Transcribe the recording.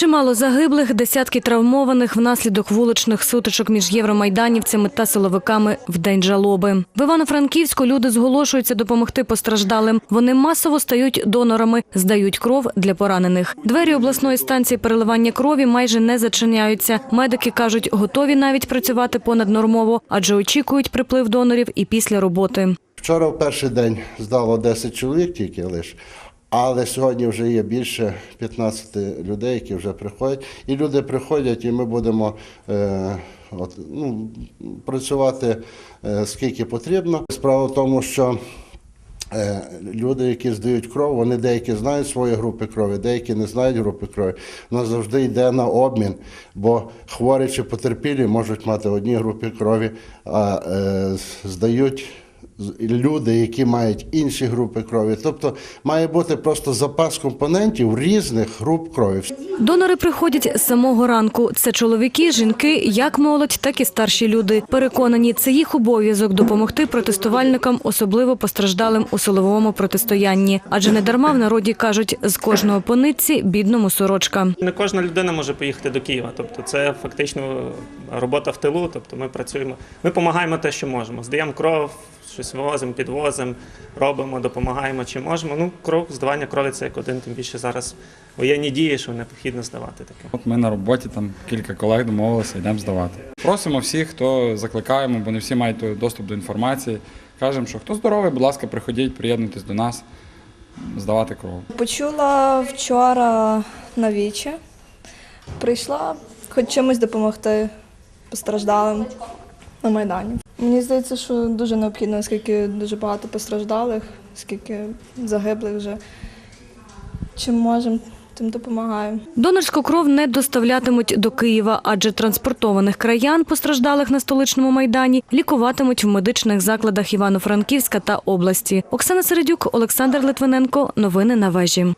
Чимало загиблих, десятки травмованих внаслідок вуличних сутичок між євромайданівцями та силовиками в день жалоби. В Івано-Франківську люди зголошуються допомогти постраждалим. Вони масово стають донорами, здають кров для поранених. Двері обласної станції переливання крові майже не зачиняються. Медики кажуть, готові навіть працювати понаднормово, адже очікують приплив донорів і після роботи. Вчора в перший день здало 10 чоловік тільки лише, але сьогодні вже є більше 15 людей, які вже приходять. І люди приходять, і ми будемо е, от, ну, працювати е, скільки потрібно. Справа в тому, що Е, Люди, які здають кров, вони деякі знають свої групи крові, деякі не знають групи крові. У завжди йде на обмін, бо хворі чи потерпілі можуть мати одні групи крові, а е, здають люди, які мають інші групи крові. Тобто має бути просто запас компонентів різних груп крові. Донори приходять з самого ранку. Це чоловіки, жінки, як молодь, так і старші люди. Переконані, це їх обов'язок допомогти протестувальникам, особливо постраждалим у силовому протистоянні. Адже не дарма в народі кажуть, з кожного по нитці бідному сорочка. Не кожна людина може поїхати до Києва. Тобто це фактично робота в тилу. Тобто ми працюємо, ми допомагаємо те, що можемо. Здаємо кров, щось возимо, підвозимо, робимо, допомагаємо чи можемо. Ну, кров, здавання крові це як один, тим більше зараз воєнні дії, що необхідно здавати таке. От ми на роботі там кілька колег домовилися, йдемо здавати. Просимо всіх, хто закликаємо, бо не всі мають доступ до інформації. Кажемо, що хто здоровий, будь ласка, приходіть, приєднуйтесь до нас, здавати кров. Почула вчора на вічі. Прийшла хоч чимось допомогти постраждалим на Майдані. Мені здається, що дуже необхідно, оскільки дуже багато постраждалих, скільки загиблих вже. Чим можемо, тим допомагаємо. Донорську кров не доставлятимуть до Києва, адже транспортованих краян, постраждалих на столичному майдані, лікуватимуть в медичних закладах Івано-Франківська та області. Оксана Середюк, Олександр Литвиненко. Новини на вежі.